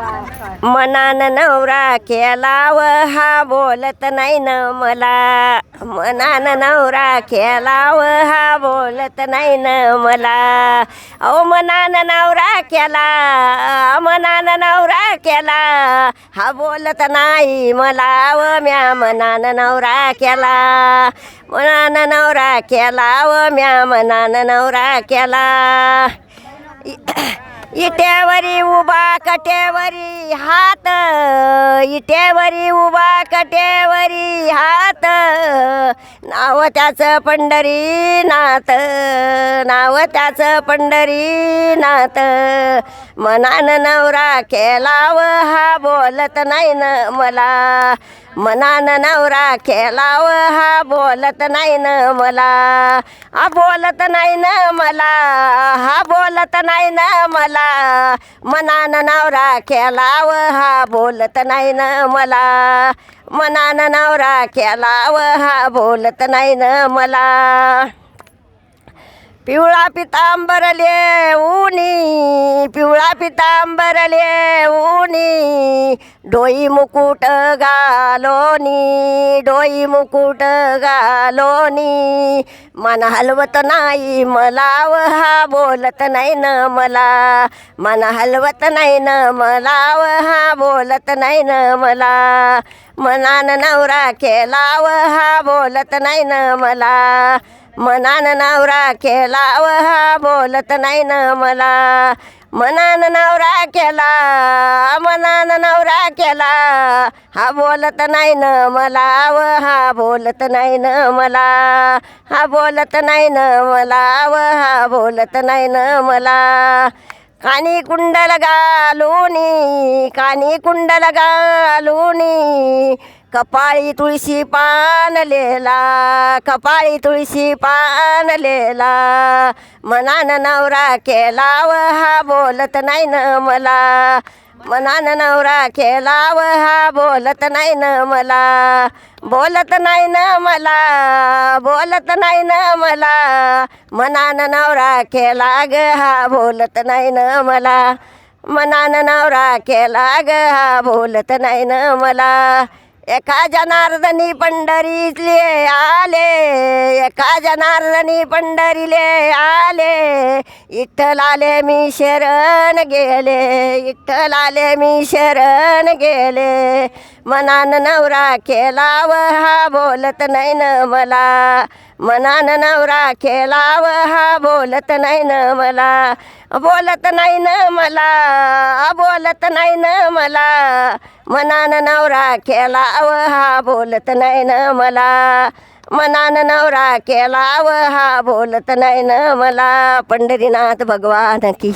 मनान नवरा केलाव हा बोलत नाही न मला. मनान नवरा केलाव हा बोलत नाही न मला. अहो मनान नवरा केला मनान नवरा केला हा बोलत नाही मला. व म्या मनान नवरा केला मनान नवरा केला व म्या मनान नवरा केला. इटेवरी उभा कटेवरी हात इटेवरी उभा कटेवरी हात. नाव त्याचं पंढरी नाथ नाव त्याचं पंढरी नाथ. मनान नवरा केलाव हा बोलत नाही न मला. मनान नवरा केलाव हा बोलत नाही न मला. हा बोलत नाही न मला हा बोलत नाही न मला. मनान नवरा केलाव हा बोलत नाही न मला. मनानं नवरा केलाव हा बोलत नाही न मला. पिवळा पितांबरले उनी पिवळा पितांबरले उनी डोई मुकुट घालोनी डोई मुकुट घालोनी. मन हलवत नाही मला व हा बोलत नाही न मला. मन हलवत नाही न मला व हा बोलत नाही न मला. मनान नवरा केला व हा बोलत नाही न मला. मनान नवरा केला व हा बोलत नाही न मला. मनान नवरा केला मनान नवरा केला. हा बोलत नाही न मला व हा बोलत नाही न मला. हा बोलत नाही न मला व हा बोलत नाही न मला. कानी कुंडल घालूनी कानी कुंडल घालूनी कपाळी तुळशी पानलेला कपाळी तुळशी पानलेला. मनान नवरा केला व हा बोलत नाही न मला. मनान नवरा केला व हा बोलत नाही न मला. बोलत नाही न मला बोलत नाही न मला. मनान नवरा केला ग हा बोलत नाही न मला. मनान नवरा केला ग हा बोलत नाही न मला. एका जनार्दनी पंढरीतले आले एका जनार्दनी पंढरीले आले. इठ्ठल आले मी शरण गेले इठ्ठल आले मी शरण गेले. मनान नवरा केला व हा बोलत नाही न मला. मनान नवरा केला व हा बोलत नाही न मला. बोलत नाही न मला बोलत नाही न मला. मनान नवरा केला व हा बोलत नाही न मला. मनान नवरा केला व हा बोलत नाही न मला. पंढरीनाथ भगवान की